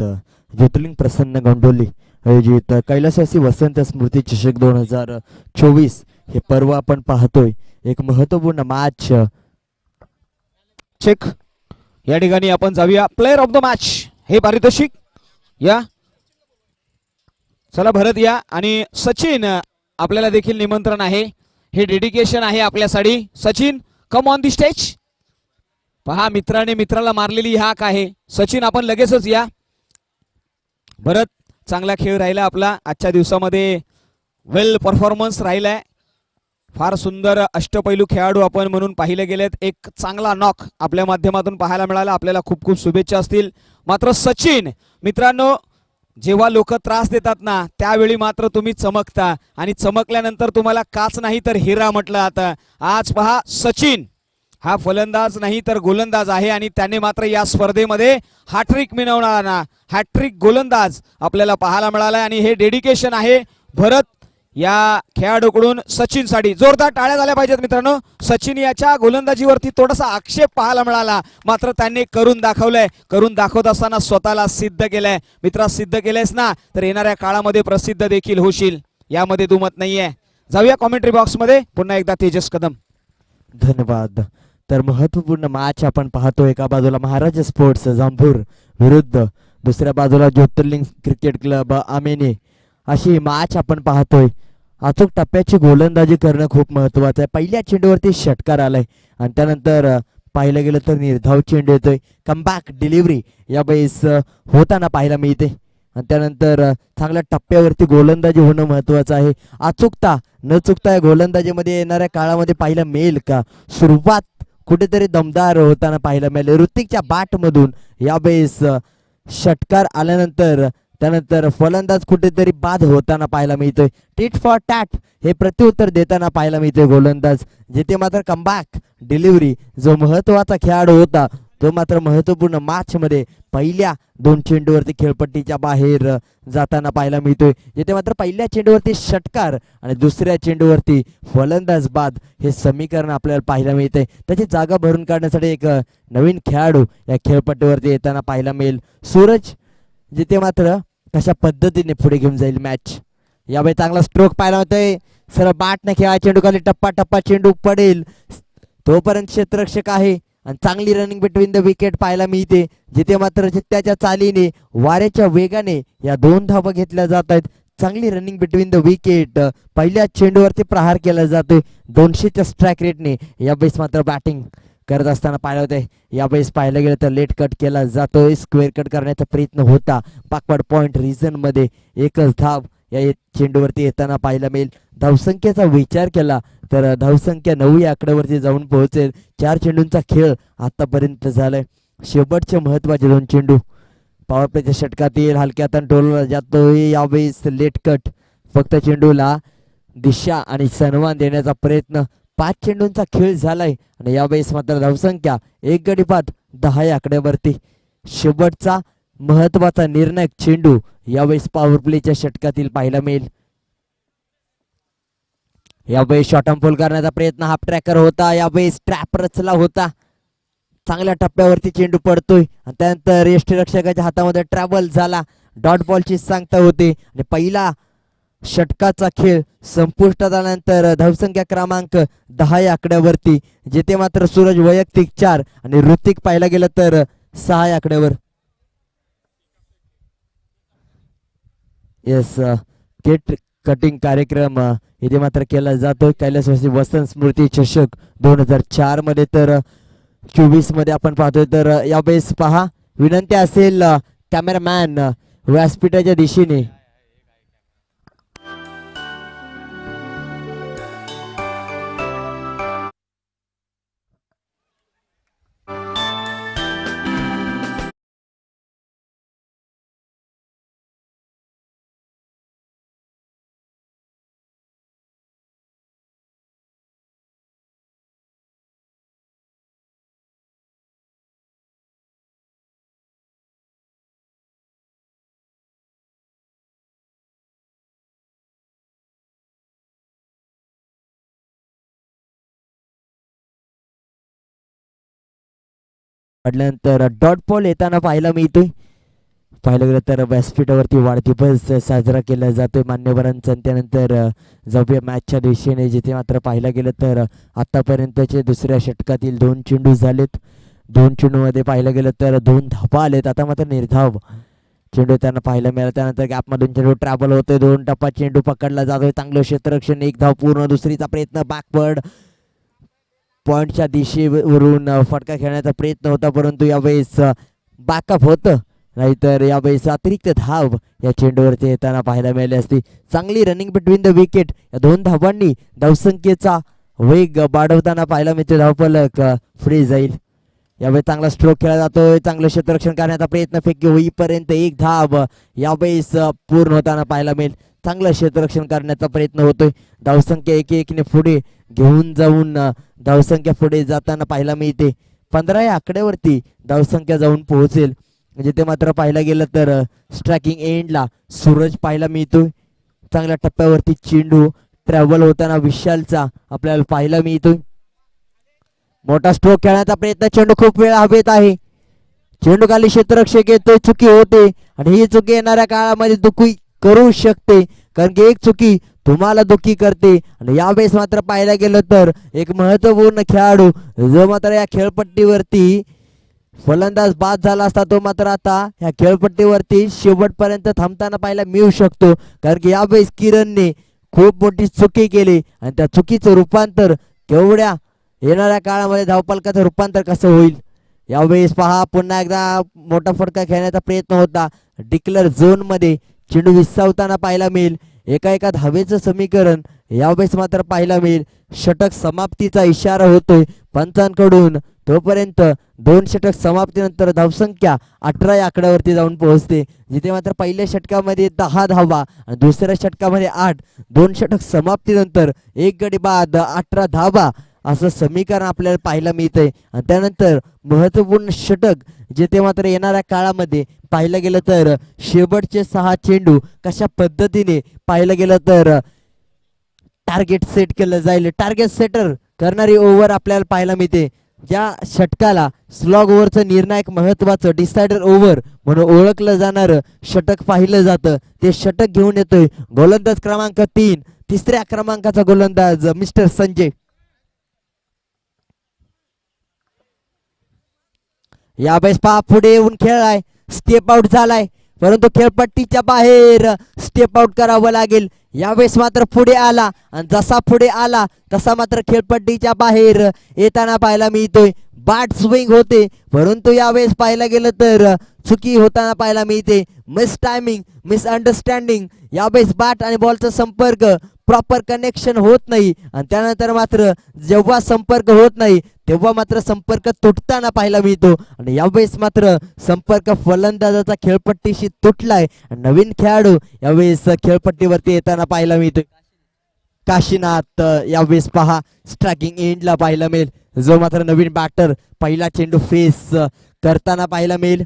ज्योतिर्लिंग प्रसन्न गोंडोली आयोजित कैलासवासी वसंत स्मृती चषक दोन हजार चोवीस हे पर्व आपण पाहतोय. एक महत्त्वपूर्ण मॅच चेक या ठिकाणी आपण जाऊया. प्लेअर ऑफ द मॅच हे पारितोषिक. या. चला भरत या. आणि सचिन आपल्याला देखील निमंत्रण आहे. हे डेडिकेशन आहे आपल्यासाठी. Sachin come on the stage पहा मित्राने मित्राला मारलेली हाक आहे. सचिन आपण लगेचच या. भरत चांगला खेळ राहिला आपला. आजच्या दिवसामध्ये वेल परफॉर्मन्स राहिलाय. फार सुंदर अष्टपैलू खेळाडू आपण म्हणून पाहिले गेलेत. एक चांगला नॉक आपल्या माध्यमातून पाहायला मिळाला. आपल्याला खूप खूप शुभेच्छा असतील. मात्र सचिन मित्रांनो जेव्हा लोक त्रास देतात ना त्यावेळी मात्र तुम्ही चमकता. आणि चमकल्यानंतर तुम्हाला काच नाही तर हिरा म्हटलं आता आज पहा सचिन. हा फलंदाज नाही तर गोलंदाज आहे आणि त्याने मात्र या स्पर्धेमध्ये हॅट्रिक मिळवणारा हॅट्रिक गोलंदाज आपल्याला पाहायला मिळाला आणि हे डेडिकेशन आहे भरत या खेळाडूकडून सचिनसाठी. जोरदार टाळ्या झाल्या पाहिजेत मित्रांनो. सचिन याच्या गोलंदाजीवरती थोडासा आक्षेप पाहायला मिळाला. मात्र त्यांनी करून दाखवलंय. करून दाखवत असताना स्वतःला सिद्ध केलंय. मित्रा सिद्ध केलंयस ना? तर येणाऱ्या काळामध्ये प्रसिद्ध देखील होशील. यामध्ये दुमत नाहीये. जाऊया कॉमेंट्री बॉक्समध्ये पुन्हा एकदा तेजस कदम. धन्यवाद. तर महत्त्वपूर्ण मॅच आपण पाहतो एका बाजूला महाराज स्पोर्ट्स जांभूर विरुद्ध दुसऱ्या बाजूला ज्योतिर्लिंग क्रिकेट क्लब आमेने. अशी मॅच आपण पाहतोय. अचूक टप्प्याची गोलंदाजी करणं खूप महत्वाचं आहे. पहिल्या चेंडूवरती षटकार आलाय. आणि त्यानंतर पाहिलं गेलं तर निर्धाव चेंडू येतोय. कमबॅक डिलिव्हरी या बेस होताना पाहायला मिळते. आणि त्यानंतर चांगल्या टप्प्यावरती गोलंदाजी होणं महत्वाचं आहे. अचूकता न चुकता या गोलंदाजीमध्ये येणाऱ्या काळामध्ये पाहायला मिळेल का? सुरुवात कुठेतरी दमदार होताना पाहायला मिळाले. ऋतिकच्या बाटमधून यावेळेस षटकार आल्यानंतर त्यानंतर फलंदाज कुठेतरी बाद होताना पाहायला मिळतोय. टिट फॉर टॅट हे प्रत्युत्तर देताना पाहायला मिळतोय गोलंदाज. जिथे मात्र कमबॅक डिलिव्हरी जो महत्त्वाचा खेळाडू होता तो मात्र महत्त्वपूर्ण मॅच मध्ये पहिल्या दोन चेंडूवरती खेळपट्टीच्या बाहेर जाताना पाहायला मिळतोय. जिथे मात्र पहिल्या चेंडूवरती षटकार आणि दुसऱ्या चेंडूवरती फलंदाज बाद हे समीकरण आपल्याला पाहायला मिळते त्याची जागा भरून काढण्यासाठी एक नवीन खेळाडू या खेळपट्टीवरती येताना पाहायला मिळेल. सूरज जिथे मात्र कशा पद्धतीने पुढे घेऊन जाईल मॅच यावेळी चांगला स्ट्रोक पाहायला मिळतोय. सर बाटने खेळा चेंडू खाली टप्पा टप्पा चेंडू पडेल. तोपर्यंत क्षेत्ररक्षक आहे. आणि चांगली रनिंग बिटवीन द विकेट पाहायला मिळते. जिथे मात्र त्याच्या चालीने वाऱ्याच्या वेगाने या दोन धावा घेतल्या जात आहेत. चांगली रनिंग बिटवीन द विकेट पहिल्या चेंडूवरती प्रहार केला जातोय. दोनशेच्या स्ट्राईक रेटने या बेस मात्र बॅटिंग करत असताना पाहिलं होते यावेळेस पाहायला गेलं तर लेट कट केला जातोय. स्क्वेअर कट करण्याचा प्रयत्न होता. पाकवाड पॉईंट रिझनमध्ये एकच धाव या चेंडूवरती येताना पाहायला मिळेल. धावसंख्येचा विचार केला तर धावसंख्या नऊ या आकड्यावरती जाऊन पोहोचेल. चार चेंडूंचा खेळ आतापर्यंत झालाय. शेवटचे महत्त्वाचे दोन चेंडू. पावरप्लेच्या षटकातील हलक्यात टोलला जातोय यावेळेस लेट कट फक्त चेंडूला दिशा आणि सन्मान देण्याचा प्रयत्न. पाच चेंडूंचा खेळ झालाय आणि यावेळेस मात्र धावसंख्या एक गडीपात दहा या आकड्यावरती. शेवटचा महत्त्वाचा निर्णायक चेंडू यावेळेस पॉवर प्लेच्या षटकातील पाहायला मिळेल. यावेळेस शॉर्ट फुल करण्याचा प्रयत्न हाफ ट्रॅकर होता. यावेळेस ट्रॅप रचला होता. चांगल्या टप्प्यावरती चेंडू पडतोय. आणि त्यानंतर यष्टीरक्षकाच्या हातामध्ये ट्रॅव्हल झाला. डॉट बॉलची सांगता होते. आणि पहिला षटकाचा खेळ संपुष्टात आल्यानंतर धावसंख्या क्रमांक दहा या आकड्यावरती. जेथे मात्र सूरज वैयक्तिक चार आणि ऋतिक पाहायला गेलं तर सहा आकड्यावर. येस केट कटिंग कार्यक्रम uh, इथे मात्र केला जातो कैलासवासी वसंत स्मृती चषक दोन हजार चारमध्ये तर uh, चोवीसमध्ये आपण पाहतोय. तर या यावेळेस पहा विनंती असेल कॅमेरामॅन व्यासपीठाच्या दिशेने. पडल्यानंतर डॉट पॉल येताना पाहायला मिळते पाहिलं गेलं तर व्यासपीठावरती वाढदिवस साजरा केला जातोय मान्यवरांचा. आणि त्यानंतर जाऊया मॅचच्या दिशेने. जिथे मात्र पाहायला गेलं तर आत्तापर्यंतचे आतापर्यंतचे दुसऱ्या षटकातील दोन चेंडू झालेत. दोन चेंडूमध्ये पाहिलं गेलं तर दोन धापा आलेत. आता मात्र निर्धाव चेंडू त्यांना पाहायला मिळाला. त्यानंतर गॅपमधून चेंडू ट्रॅव्हल होतोय. दोन टप्पा चेंडू पकडला जातोय. चांगलं क्षेत्ररक्षण. एक धाव पूर्ण. दुसरीचा प्रयत्न. बॅकवर्ड पॉईंटच्या दिशेवरून फटका खेळण्याचा प्रयत्न होता परंतु यावेळेस बाकअप होतं. नाहीतर यावेळेस अतिरिक्त धाव या चेंडूवरती येताना पाहायला मिळाली असती. चांगली रनिंग बिटवीन द विकेट या दोन धावांनी धावसंख्येचा वेग वाढवताना पाहायला मिळतो धावफलक फ्री जाईल. यावेळी चांगला स्ट्रोक खेळला जातोय. चांगलं क्षेत्ररक्षण करण्याचा प्रयत्न फेकी होईपर्यंत एक धाव यावेळेस पूर्ण होताना पाहायला मिळेल. चांगलं क्षेत्ररक्षण करण्याचा प्रयत्न होतोय. धावसंख्या एक एकने पुढे घेऊन जाऊन धावसंख्या पुढे जाताना पाहायला मिळते. पंधरा या आकड्यावरती धावसंख्या जाऊन पोहोचेल. म्हणजे ते मात्र पाहायला गेलं तर स्ट्रॅकिंग एंडला सूरज पाहायला मिळतोय. चांगल्या टप्प्यावरती चेंडू ट्रॅव्हल होताना विशालचा आपल्याला पाहायला मिळतोय. मोठा स्ट्रोक खेळण्याचा प्रयत्न चेंडू खूप वेळ हवेत आहे. चेंडू खाली क्षेत्ररक्षक येतोय चुकी होते. आणि ही चुकी येणाऱ्या काळामध्ये दुखी. करू शकते. कारण की एक चुकी तुम्हाला दुखी करते. आणि यावेळेस मात्र पाहायला गेलं तर एक महत्त्वपूर्ण खेळाडू जो मात्र या खेळपट्टीवरती फलंदाज बाद झाला असता तो मात्र आता ह्या खेळपट्टीवरती शेवटपर्यंत थांबताना पाहायला मिळू शकतो. कारण की यावेळेस किरणने खूप मोठी चुकी केली आणि त्या चुकीचं रूपांतर केवढ्या येणाऱ्या काळामध्ये धावपालकाचं रूपांतर कसं होईल? यावेळेस पहा पुन्हा एकदा मोठा फटका खेळण्याचा प्रयत्न होता. डिक्लर झोनमध्ये चेंडू विसावताना पाहायला मिळेल. एका एका धावेचं समीकरण यावेळेस मात्र पाहायला मिळेल. षटक समाप्तीचा इशारा होतोय पंचांकडून. तोपर्यंत दोन षटक समाप्तीनंतर धावसंख्या अठरा या आकड्यावरती जाऊन पोहोचते. जिथे मात्र पहिल्या षटकामध्ये दहा धावा आणि दुसऱ्या षटकामध्ये आठ. दोन षटक समाप्तीनंतर एक गडी बाद अठरा धावा असं समीकरण आपल्याला पाहायला मिळतंय. आणि त्यानंतर महत्त्वपूर्ण षटक जेथे मात्र येणाऱ्या काळामध्ये पाहिलं गेलं तर शेवटचे सहा चेंडू कशा पद्धतीने पाहिलं गेलं तर टार्गेट सेट केलं जाईल. टार्गेट सेटर करणारी ओव्हर आपल्याला पाहायला मिळते. ज्या षटकाला स्लॉग ओव्हरचं निर्णायक महत्वाचं डिसायडर ओव्हर म्हणून ओळखलं जाणारं षटक पाहिलं जातं. ते षटक घेऊन येतोय. गोलंदाज क्रमांक तीन तिसऱ्या क्रमांकाचा गोलंदाज मिस्टर संजय. यावेळेस पहा पुढे येऊन खेळलाय स्टेप आउट झालाय. परंतु खेळपट्टीच्या बाहेर स्टेप आउट करावं लागेल. यावेळेस मात्र पुढे आला. आणि जसा पुढे आला तसा मात्र खेळपट्टीच्या बाहेर येताना पाहायला मिळतोय. बाट स्विंग होते. परंतु यावेळेस पाहायला गेलं तर चुकी होताना पाहायला मिळते. मिस टायमिंग मिस अंडरस्टँडिंग यावेळेस बाट आणि बॉलचा संपर्क प्रॉपर कनेक्शन होत नाही. आणि त्यानंतर मात्र जेव्हा संपर्क होत नाही तेव्हा मात्र संपर्क तुटताना पाहायला मिळतो. आणि यावेळेस मात्र संपर्क फलंदाजाचा खेळपट्टीशी तुटलाय. आणि नवीन खेळाडू यावेळेस खेळपट्टीवरती येताना पाहायला मिळतो काशीनाथ यावेळेस पहा स्ट्रायकिंग एंडला पाहायला मिळेल. जो मात्र नवीन बॅटर पहिला चेंडू फेस करताना पाहायला मिळेल.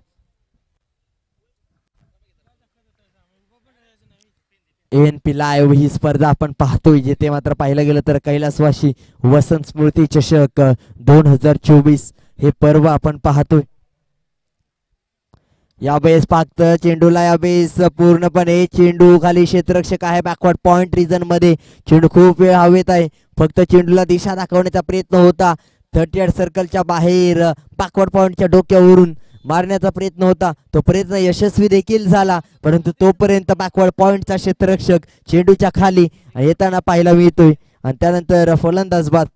एन पी लाईव्ह ही स्पर्धा आपण पाहतोय जिथे मात्र पाहायला गेलं तर कैलासवाशी वसंत स्मृती चषक दोन हजार चोवीस हे पर्व आपण पाहतोय. या बेस पाहत चेंडूला यावेळेस पूर्णपणे चेंडू खाली क्षेत्ररक्षक आहे बॅकवर्ड पॉइंट रिजनमध्ये चेंडू खूप वेळ हवेत आहे. फक्त चेंडूला दिशा दाखवण्याचा प्रयत्न होता. थर्टी एड सर्कलच्या बाहेर बॅकवर्ड पॉइंटच्या डोक्यावरून मारण्याचा प्रयत्न होता. तो प्रयत्न यशस्वी देखील झाला. परंतु तोपर्यंत बॅकवर्ड पॉईंटचा क्षेत्ररक्षक चेंडूच्या खाली येताना पाहायला मिळतोय. आणि त्यानंतर फलंदाज बाद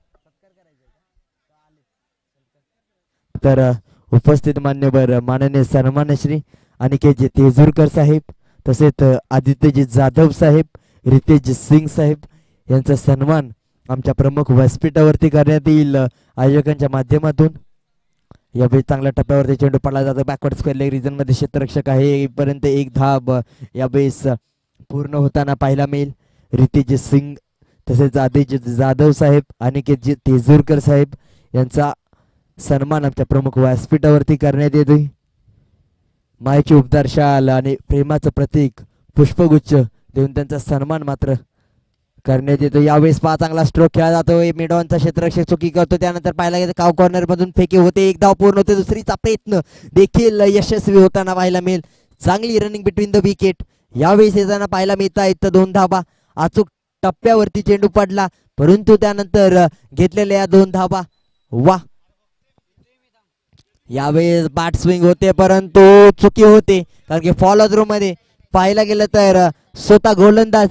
तर उपस्थित मान्यवर माननीय सन्मान श्री अनिकेतजी तेजूरकर साहेब तसेच आदित्यजी जाधव साहेब रितेश सिंग साहेब यांचा सन्मान आमच्या प्रमुख व्यासपीठावरती करण्यात येईल. आयोजकांच्या माध्यमातून. या बेस चांगल्या टप्प्यावरती चेंडू पडला जातो. बॅकवर्ड स्क्वेअर लेग रिजनमध्ये क्षेत्ररक्षक आहे. पर्यंत एक धाब या बेस पूर्ण होताना पाहायला मिळेल. रितेश सिंग तसेच आदिज जाधव साहेब अनिकेतजी तेजूरकर साहेब यांचा सन्मान आमच्या प्रमुख व्यासपीठावरती करण्यात येतोय. मायेची उपदार शाल आणि प्रेमाचं प्रतीक पुष्पगुच्छ देऊन त्यांचा सन्मान मात्र करण्यात येतो. यावेळेस पहा चांगला स्ट्रोक खेळला जातो मिडॉनचा क्षेत्ररक्षक चुकी करतो. त्यानंतर पाहायला गेलं काव कॉर्नर मधून फेकी होते. एक धाव पूर्ण होते दुसरीचा प्रयत्न देखील यशस्वी होताना पाहायला मिळेल. चांगली रनिंग बिटवीन द विकेट यावेळेस येताना पाहायला मिळत आहेत दोन धाबा अचूक टप्प्यावरती चेंडू पडला. परंतु त्यानंतर घेतलेल्या या दोन धाबा वा यावेळेस बॅट स्विंग होते परंतु चुकी होते. कारण की फॉलो थ्रो मध्ये पाहायला गेलं तर स्वतः गोलंदाज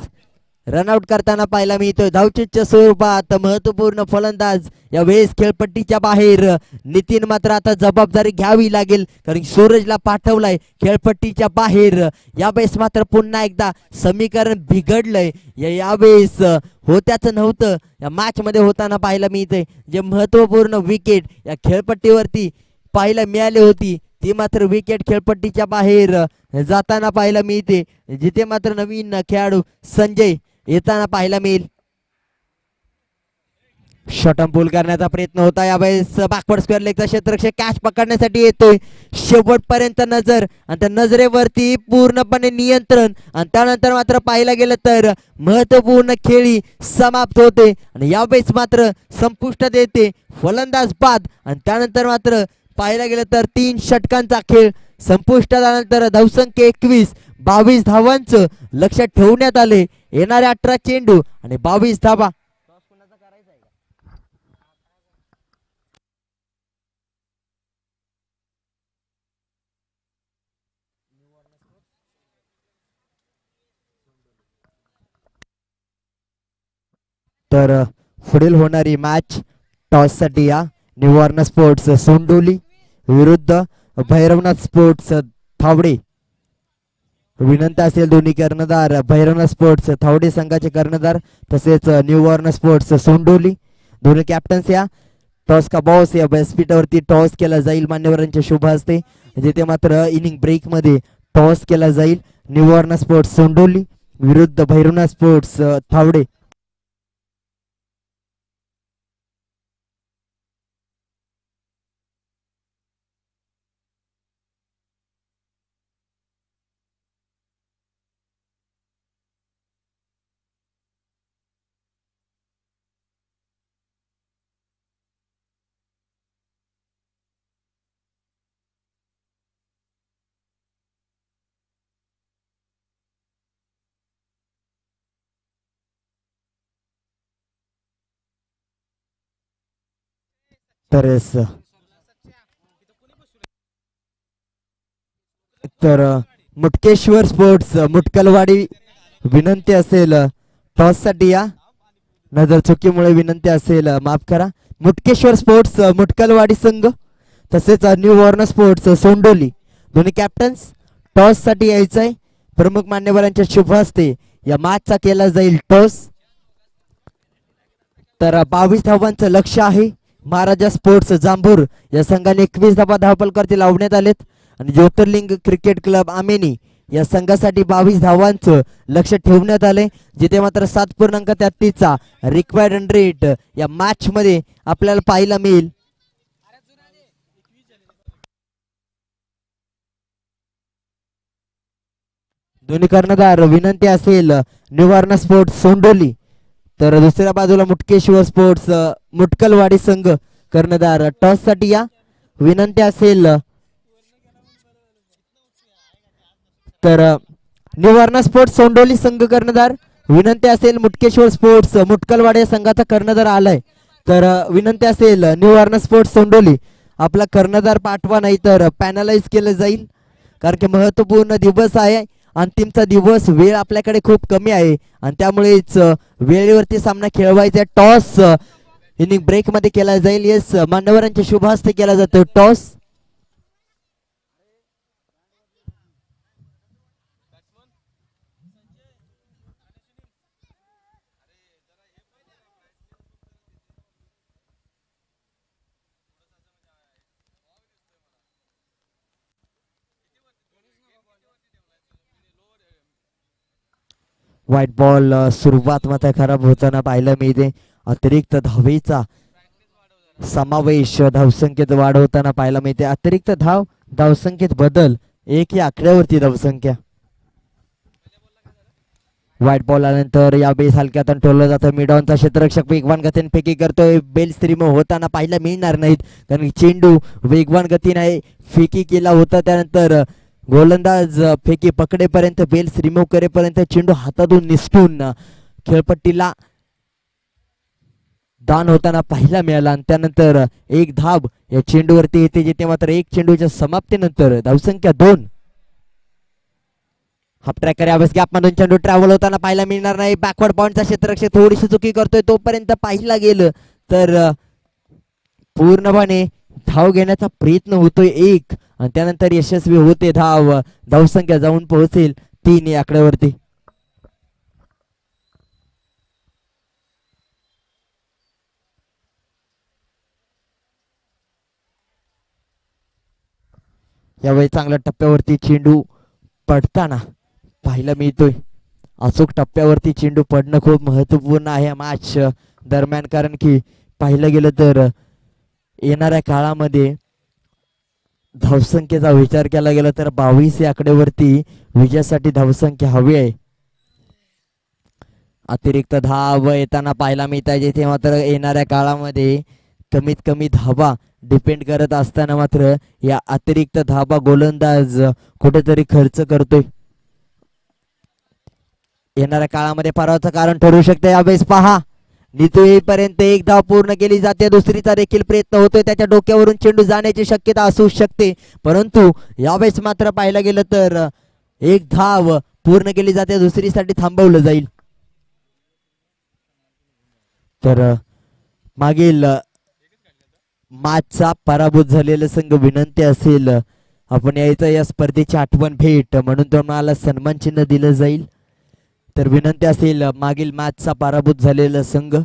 रनआउट करताना पाहायला मिळतोय. धावचेच्या स्वरूपात महत्त्वपूर्ण फलंदाज या वेळेस खेळपट्टीच्या बाहेर. नितीन मात्र आता जबाबदारी घ्यावी लागेल कारण सूरजला पाठवलाय खेळपट्टीच्या बाहेर. यावेळेस मात्र पुन्हा एकदा समीकरण बिघडलंय. या यावेळेस होत्याच होत्याचं नव्हतं. या मॅच मध्ये होताना पाहायला मिळतंय. जे महत्त्वपूर्ण विकेट या खेळपट्टीवरती पाहायला मिळाली होती ती मात्र विकेट खेळपट्टीच्या बाहेर जाताना पाहायला मिळते. जिथे मात्र नवीन खेळाडू संजय येताना पाहायला मिळेल. शॉटम पूल करण्याचा प्रयत्न होता. यावेळेस बाकवड स्क्वेअर लेगचा क्षेत्ररक्षक कॅच पकडण्यासाठी येतोय. शेवटपर्यंत नजर आणि त्या नजरेवरती पूर्णपणे नियंत्रण. आणि त्यानंतर मात्र पाहायला गेलं तर महत्त्वपूर्ण खेळी समाप्त होते. आणि यावेळेस मात्र संपुष्टात येते फलंदाज बाद आणि त्यानंतर मात्र पाहायला गेलं तर तीन षटकांचा खेळ. संपुष्टात आल्यानंतर धावसंख्या एकवीस. बावीस धावांचं लक्षात ठेवण्यात आले. येणारे अठरा चेंडू आणि बावीस धावा. तर पुढील होणारी मॅच टॉससाठी या निवारण स्पोर्ट्स सोंडोली विरुद्ध भैरवनाथ स्पोर्ट्स थावडे. विनंती असेल दोन्ही कर्णधार भैरवना स्पोर्ट्स थावडे संघाचे कर्णधार तसेच न्यू वॉर्न स्पोर्ट्स सोंडोली. दोन्ही कॅप्टन्स या. टॉस का बॉस या. व्यासपीठावरती टॉस केला जाईल मान्यवरांच्या शुभ हस्ते. जिथे मात्र इनिंग ब्रेकमध्ये टॉस केला जाईल. निवारण स्पोर्ट्स सोंडोली. विरुद्ध भैरवना स्पोर्ट्स अ, थावडे तर तर मुटकेश्वर स्पोर्ट्स मुटकलवाडी विनंती असेल टॉससाठी या. नजर चुकीमुळे विनंती असेल माफ करा. मुटकेश्वर स्पोर्ट्स मुटकलवाडी संघ तसेच न्यू वॉर्न स्पोर्ट्स सोंडोली. दोन्ही कॅप्टन्स टॉससाठी यायचंय. प्रमुख मान्यवरांच्या शुभ हस्ते या मॅचचा केला जाईल टॉस तर बावीस धावांचं लक्ष आहे. महाराजा स्पोर्ट्स जांभूर या संघाने एकवीस धावा धावपलकरती लावण्यात आलेत. आणि ज्योतिर्लिंग क्रिकेट क्लब आमेनी या संघासाठी बावीस धावांचं लक्ष ठेवण्यात आले जिथे मात्र सात पूर्णांक तेहतीसचा रिक्वायर्ड रन रेट या मॅच मध्ये आपल्याला पाहायला मिळेल. दोन्ही कर्णधार विनंती असेल निवारणा स्पोर्ट्स सोंडोली. तर दुसऱ्या बाजूला मुटकेश्वर स्पोर्ट्स मुटकलवाडी संघ कर्णधार. टॉससाठी या. विनंती असेल. तर अ, निवारणा स्पोर्ट्स सोंडोली संघ कर्णधार. विनंती असेल मुटकेश्वर स्पोर्ट्स मुटकलवाडी या संघाचा कर्णधार आलाय. तर विनंती असेल निवारणा स्पोर्ट्स सोंडोली. आपला कर्णधार पाठवा नाही तर पॅनलाइज केलं जाईल. कारण की महत्त्वपूर्ण दिवस आहे. अंतिमचा दिवस वेळ आपल्याकडे खूप कमी आहे. आणि त्यामुळेच वेळेवरती सामना खेळवायचा टॉस इनिंग ब्रेकमध्ये केला जाईल. येस मान्यवरांच्या शुभ हस्ते केला जातो. टॉस. व्हाईट बॉल सुरुवात मात्र खराब होताना पाहायला मिळते. अतिरिक्त धावेचा समावेश धावसंख्येत वाढ होताना पाहायला मिळते. अतिरिक्त धाव धावसंख्येत बदल. एक या आकड्यावरती धावसंख्या. व्हाईट बॉल आल्यानंतर या बेस हलक्यात ठेवलं जातं. मिडॉनचा क्षेत्ररक्षक वेगवान गतीने फेकी करतोय. बेल स्त्रीमो होताना पाहायला मिळणार नाहीत. कारण चेंडू वेगवान गतीने फेकी केला होता. त्यानंतर गोलंदाज फेकी पकडेपर्यंत बेल्स रिमूव्ह करेपर्यंत चेंडू हातातून निसटून खेळपट्टीला दान होताना पाहायला मिळाला आणि त्यानंतर एक धाब या चेंडूवरती येते जेथे मात्र एक चेंडूच्या समाप्तीनंतर धावसंख्या दोन. हाफ ट्रॅकर यावेळेस गॅप मधून चेंडू ट्रॅव्हल होताना पाहायला मिळणार नाही. बॅकवर्ड पॉईंटचा क्षेत्ररक्षक थोडीशी चुकी करतोय तोपर्यंत पाहिला गेलं तर पूर्णपणे धाव घेण्याचा प्रयत्न होतोय एक आणि त्यानंतर यशस्वी होते धाव. धावसंख्या जाऊन पोहोचेल तीन या आकड्यावरती. यावेळी चांगल्या टप्प्यावरती चेंडू पडताना पाहायला मिळतोय. अचूक टप्प्यावरती चेंडू पडणं खूप महत्त्वपूर्ण आहे मॅच दरम्यान. कारण की पाहिलं गेलं तर येणाऱ्या काळामध्ये धावसंख्येचा विचार केला गेला तर बावीस या आकडेवरती विजयासाठी धावसंख्या हवी आहे. अतिरिक्त धाव येताना पाहायला मिळत आहे जिथे मात्र येणाऱ्या काळामध्ये कमीत कमी धावा डिपेंड करत असताना मात्र या अतिरिक्त धाबा गोलंदाज कुठेतरी खर्च करतोय. येणाऱ्या काळामध्ये परावाचं कारण ठरू शकते यावेळेस पहा. नितू येईपर्यंत एक धाव पूर्ण केली जाते. दुसरीचा देखील प्रयत्न होतोय. त्याच्या डोक्यावरून चेंडू जाण्याची शक्यता असू शकते. परंतु यावेळेस मात्र पाहायला गेलं तर एक धाव पूर्ण केली जाते. दुसरीसाठी थांबवलं जाईल. तर मागील मागचा मॅचचा पराभूत झालेला संघ विनंती असेल आपण यायचं या स्पर्धेची आठवण भेट. म्हणून तुम्हाला सन्मान चिन्ह दिलं जाईल. तर विनंती असेल मागील मॅचचा पराभूत झालेला संघ.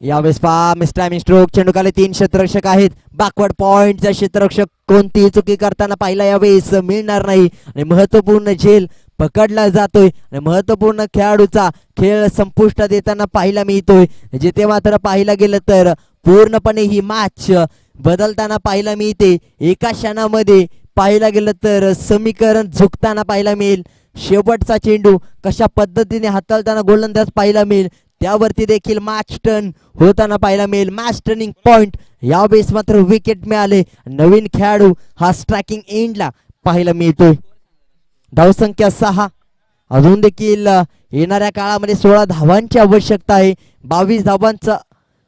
यावेळेस पहा मिस्टर स्ट्रोक चेंडूखाली तीन क्षेत्ररक्षक आहेत. बॅकवर्ड पॉइंटचा क्षेत्ररक्षक कोणतीही चुकी करताना पाहिला यावेळेस मिळणार नाही. आणि महत्त्वपूर्ण झेल पकडला जातोय. आणि महत्त्वपूर्ण खेळाडूचा खेळ संपुष्टात येताना पाहायला मिळतोय. जिथे मात्र पाहायला गेलं तर पूर्णपणे ही मॅच बदलताना पाहायला मिळते. एका क्षणामध्ये पाहायला गेलं तर समीकरण झुकताना पाहायला मिळेल. शेवटचा चेंडू कशा पद्धतीने हाताळताना गोलंदाज पाहायला मिळेल त्यावरती देखील मॅच टर्न होताना पाहायला मिळेल. मॅच टर्निंग पॉइंट यावेळेस मात्र विकेट मिळाले. नवीन खेळाडू हा स्ट्रायकिंग एंडला पाहायला मिळतोय. धावसंख्या सहा. अजून देखील येणाऱ्या काळामध्ये सोळा धावांची आवश्यकता आहे. बावीस धावांचं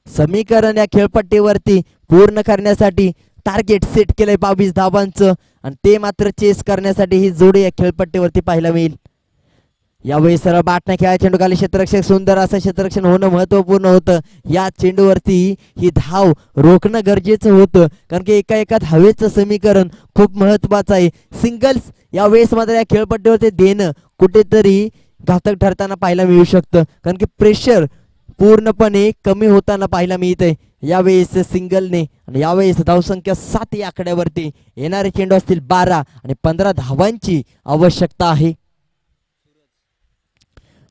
समीकरण या खेळपट्टीवरती पूर्ण करण्यासाठी टार्गेट सेट केलंय बावीस धावांचं. आणि ते मात्र चेस करण्यासाठी ही जोडी या खेळपट्टीवरती पाहायला मिळेल. यावेळी सर्व बाटण्या खेळा चेंडूखाली क्षेत्ररक्षक सुंदर असं क्षेत्ररक्षण होणं महत्त्वपूर्ण होतं. या चेंडूवरती ही धाव रोखणं गरजेचं होतं. कारण की एका एका धावेचं समीकरण खूप महत्वाचं आहे. सिंगल्स यावेळेस मात्र या खेळपट्टीवरती देणं कुठेतरी घातक ठरताना पाहायला मिळू शकतं. कारण की प्रेशर पूर्णपणे कमी होताना पाहायला मिळते यावेळेस सिंगलने आणि यावेळेस धावसंख्या सात या आकड्यावरती येणारे चेंडू असतील बारा आणि पंधरा धावांची आवश्यकता आहे.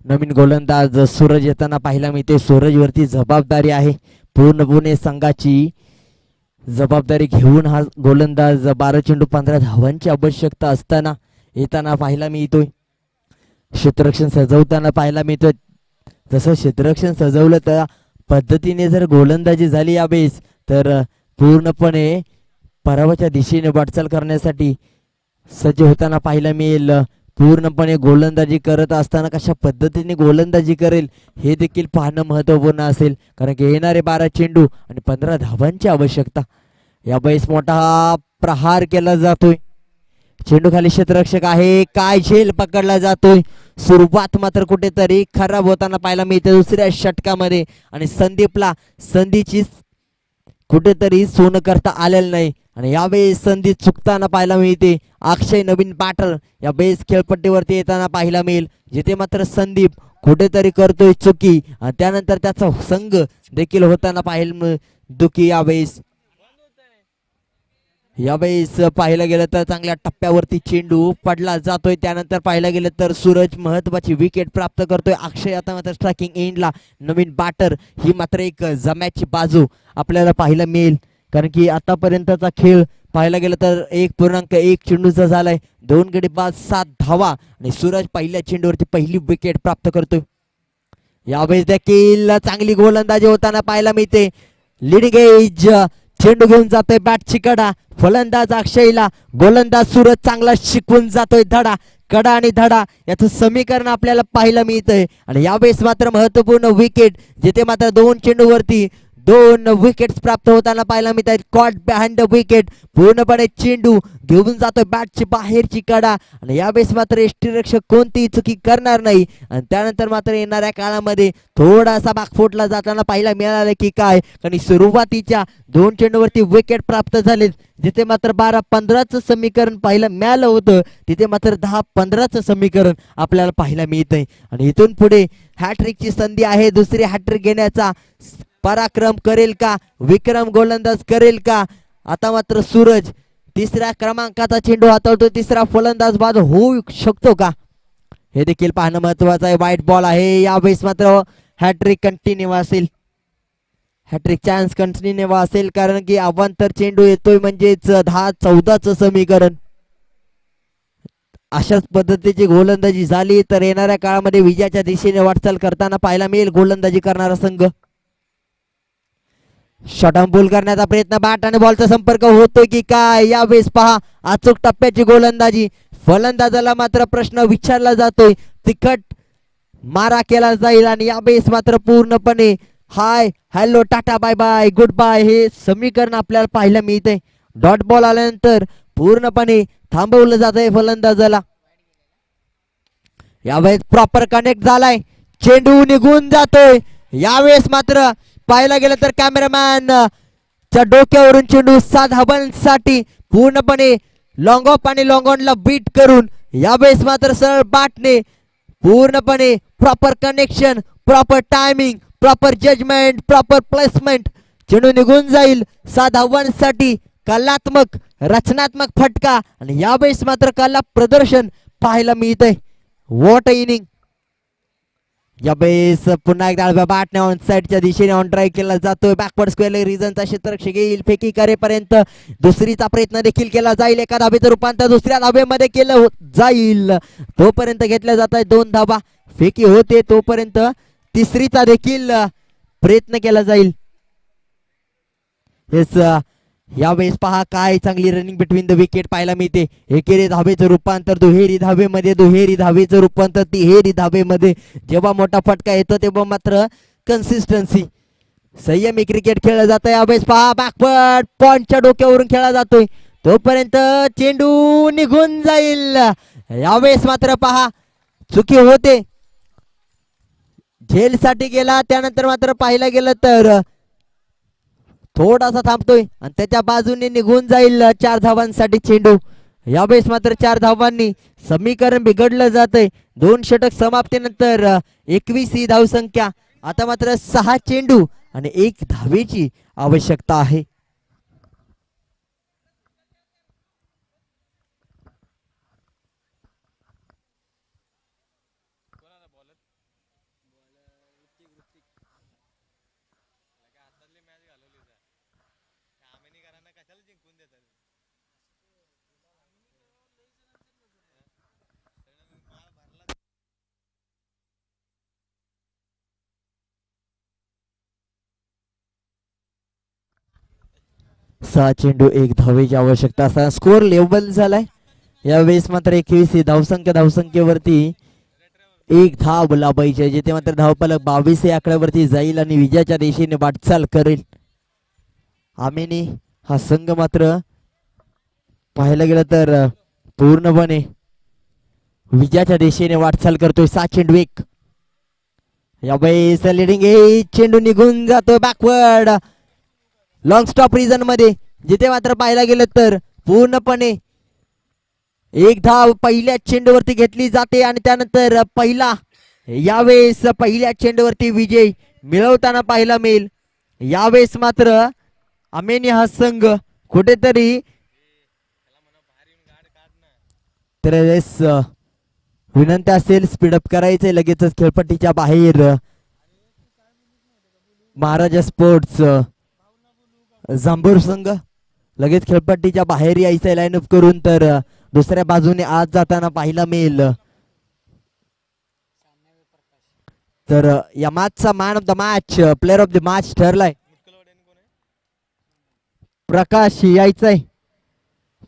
नवीन गोलंदाज सूरज येताना पाहायला मिळते सूरजवरती जबाबदारी आहे. पूर्णपणे संघाची जबाबदारी घेऊन हा गोलंदाज बारा चेंडू पंधरा धावांची आवश्यकता असताना येताना पाहायला मिळतोय. क्षेत्ररक्षण सजवताना पाहायला मिळतोय. जसं क्षेत्ररक्षण सजवलं त्या पद्धतीने जर गोलंदाजी झाली या बेस तर पूर्णपणे परावाच्या दिशेने वाटचाल करण्यासाठी सज्ज होताना पाहायला मिळेल. पूर्णपणे गोलंदाजी करत असताना कशा पद्धतीने गोलंदाजी करेल हे देखील पाहणं महत्त्वपूर्ण असेल. कारण की येणारे बारा चेंडू आणि पंधरा धावांची आवश्यकता. या बेस मोठा प्रहार केला जातोय. चेंडू खाली क्षेत्ररक्षक आहे. काय झेल पकडला जातोय. सुरुवात मात्र कुठेतरी खराब होताना पाहायला मिळते दुसऱ्या षटकामध्ये. आणि संदीपला संधीची कुठेतरी सोनं करता आलेलं नाही. आणि यावेळेस संधी चुकताना पाहायला मिळते. अक्षय नवीन पाटल या बेस खेळपट्टीवरती येताना पाहायला मिळेल. जिथे मात्र संदीप कुठेतरी करतोय चुकी. आणि त्यानंतर त्याचा संघ देखील होताना पाहायला मिळ- दुखी यावेळेस यावेळेस पाहायला गेलं तर चांगल्या टप्प्यावरती चेंडू पडला जातोय. त्यानंतर पाहायला गेलं तर सूरज महत्वाची विकेट प्राप्त करतोय. अक्षय आता मात्र स्ट्रायकिंग एंडला नवीन बॅटर ही मात्र एक जम्याची बाजू आपल्याला पाहायला मिळेल. कारण की आतापर्यंतचा खेळ पाहायला गेलं तर एक पूर्णांक एक चेंडूचा झालाय. दोन गडी बाद सात धावा आणि सूरज पहिल्या चेंडूवरती पहिली विकेट प्राप्त करतोय. यावेळेस देखील चांगली गोलंदाजी होताना पाहायला मिळते. लिडिंग एज चेंडू घेऊन जातोय बॅटची कडा फलंदाज अक्षयला गोलंदाज सुरज चांगला शिकवून जातोय धडा. कडा आणि धडा याचं समीकरण आपल्याला पाहायला मिळतंय. आणि यावेळेस मात्र महत्त्वपूर्ण विकेट जिथे मात्र दोन चेंडूवरती दोन विकेट्स प्राप्त होताना पाहायला मिळत आहेत. कॉट बिहाइंड द विकेट पूर्णपणे चेंडू घेऊन जातोय. बॅटची बाहेरची कडा आणि यावेळेस मात्र यष्टीरक्षक कोणतीही चुकी करणार नाही. आणि त्यानंतर मात्र येणाऱ्या काळामध्ये थोडासा बागफोटला जाताना पाहायला मिळाला की काय? कारण सुरुवातीच्या दोन चेंडूवरती विकेट प्राप्त झालेत. जिथे मात्र बारा पंधराचं समीकरण पाहायला मिळालं होतं. तिथे मात्र दहा पंधराचं समीकरण आपल्याला पाहायला मिळतंय. आणि इथून पुढे हॅट्रिकची संधी आहे दुसरी हॅट्रिक घेण्याचा. पराक्रम करेल का? विक्रम गोलंदाज करेल का? आता मात्र सूरज तिसऱ्या क्रमांकाचा चेंडू हाताळतो तिसरा फलंदाज बाद होऊ शकतो का? हे देखील पाहणं महत्वाचं आहे. वाईट बॉल आहे. यावेळेस मात्र हॅट्रिक कंटिन्यू असेल. हॅट्रिक चान्स कंटिन्यू असेल कारण की अवांतर चेंडू येतोय म्हणजेच दहा चौदाचं समीकरण. अशाच पद्धतीची गोलंदाजी झाली तर येणाऱ्या काळामध्ये विजयाच्या दिशेने वाटचाल करताना पाहायला मिळेल गोलंदाजी करणारा संघ. शॉटॉन बोल करण्याचा प्रयत्न बॅट आणि बॉलचा संपर्क होतोय की काय? यावेळेस पहा अचूक टप्प्याची गोलंदाजी. फलंदाजाला मात्र प्रश्न विचारला जातोय. तिखट मारा केला जाईल आणि यावेळेस मात्र पूर्णपणे hi hello tata bye bye goodbye हे समीकरण आपल्याला पाहायला मिळतंय. डॉट बॉल आल्यानंतर पूर्णपणे थांबवलं जात आहे फलंदाजाला. यावेळेस प्रॉपर कनेक्ट झालाय. चेंडू निघून जातोय. यावेळेस मात्र पाहायला गेलं तर कॅमेरामॅन च्या डोक्यावरून चेंडू सात साठी पूर्णपणे लॉंग ऑफ आणि लॉंग ऑनला बीट करून यावेळेस मात्र सरळ बाटने पूर्णपणे proper connection proper timing proper judgement proper placement चेंडू निघून जाईल. सात साठी कलात्मक रचनात्मक फटका आणि यावेळेस मात्र कला प्रदर्शन पाहायला मिळतंय. वॉट इनिंग यावेळेस पुन्हा एकदा डाव्या बाटने ऑन साईडच्या दिशेने ऑन ड्राईव्ह केला जातोय. बॅकवर्ड स्क्वेअर रिझनचा क्षेत्ररक्षक येईल. फेकी करेपर्यंत दुसरीचा प्रयत्न देखील केला जाईल. एका धाबेचं रूपांतर दुसऱ्या धाबेमध्ये केलं हो- जाईल. तोपर्यंत घेतल्या जात आहे दोन धाबा फेकी होते तोपर्यंत तिसरीचा देखील प्रयत्न केला जाईल. हेच यावेळेस पहा काय चांगली रनिंग बिटवीन द विकेट पाहायला मिळते. एकेरी धावेचं रूपांतर दुहेरी धावेमध्ये दुहेरी धावेचं रूपांतर तिहेरी धावेमध्ये जेव्हा मोठा फटका येतो तेव्हा मात्र कन्सिस्टन्सी संयमी क्रिकेट खेळलं जातं यावेळेस पहा बॅकवर्ड पॉइंटच्या डोक्यावरून खेळला जातोय. तोपर्यंत चेंडू निघून जाईल. यावेळेस मात्र पहा चुकी होते. झेलसाठी गेला त्यानंतर मात्र पाहायला गेलं तर थोडासा थांबतोय आणि त्याच्या बाजूने निघून जाईल चार धावांसाठी चेंडू. यावेळेस मात्र चार धावांनी समीकरण बिघडलं जातंय. दोन षटक समाप्तीनंतर एकवीस ही धावसंख्या. आता मात्र सहा चेंडू आणि एक धावेची आवश्यकता आहे. सहा चेंडू एक धावेची आवश्यकता असताना स्कोर लेवल झालाय. यावेळेस मात्र एकवीस धावसंख्या धावसंख्येवरती एक धाव लाभायची जिथे मात्र धावपालक बावीस या आकड्यावरती जाईल आणि विजयाच्या दिशेने वाटचाल करेल. आमिनी हा संघ मात्र पाहायला गेलं तर पूर्णपणे विजयाच्या दिशेने वाटचाल करतोय सात चेंडू एक. यावेळेस लिडिंग ए चेंडू निघून जातोय बॅकवर्ड लॉंग स्टॉप रिझनमध्ये. जिथे मात्र पाहायला गेलं तर पूर्णपणे एक धाव पहिल्या चेंडूवरती घेतली जाते आणि त्यानंतर पहिला यावेळेस पहिल्या चेंडूवरती विजय मिळवताना पाहायला मिळेल. यावेळेस मात्र अमेनी हा संघ कुठेतरी तर विनंती असेल स्पीडअप करायचंय लगेचच खेळपट्टीच्या बाहेर. महाराजा स्पोर्ट्स जांभूर संघ. लगेच खेळपट्टीच्या बाहेर यायचं लाईन अप करून तर दुसऱ्या बाजूने आज जाताना पाहायला मिळेल. तर या मॅचचा man of the match player of the match ठरलाय. Prakash यायचाय.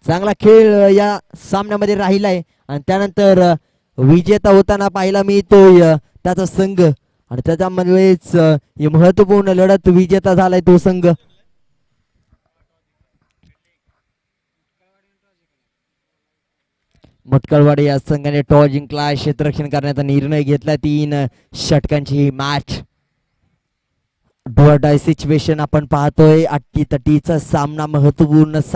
चांगला खेळ या सामन्यामध्ये राहिलाय. आणि त्यानंतर विजेता होताना पाहायला मिळतोय त्याचा संघ. आणि त्याच्यामध्येच ही महत्त्वपूर्ण लढत विजेता झालाय तो संघ. मुटकळवाडी या संघाने टॉस जिंकला. क्षेत्ररक्षण करण्याचा निर्णय घेतला. तीन षटकांची ही match do or die situation आपण पाहतोय. अट्टी तटीचा सामना महत्त्वपूर्ण सा-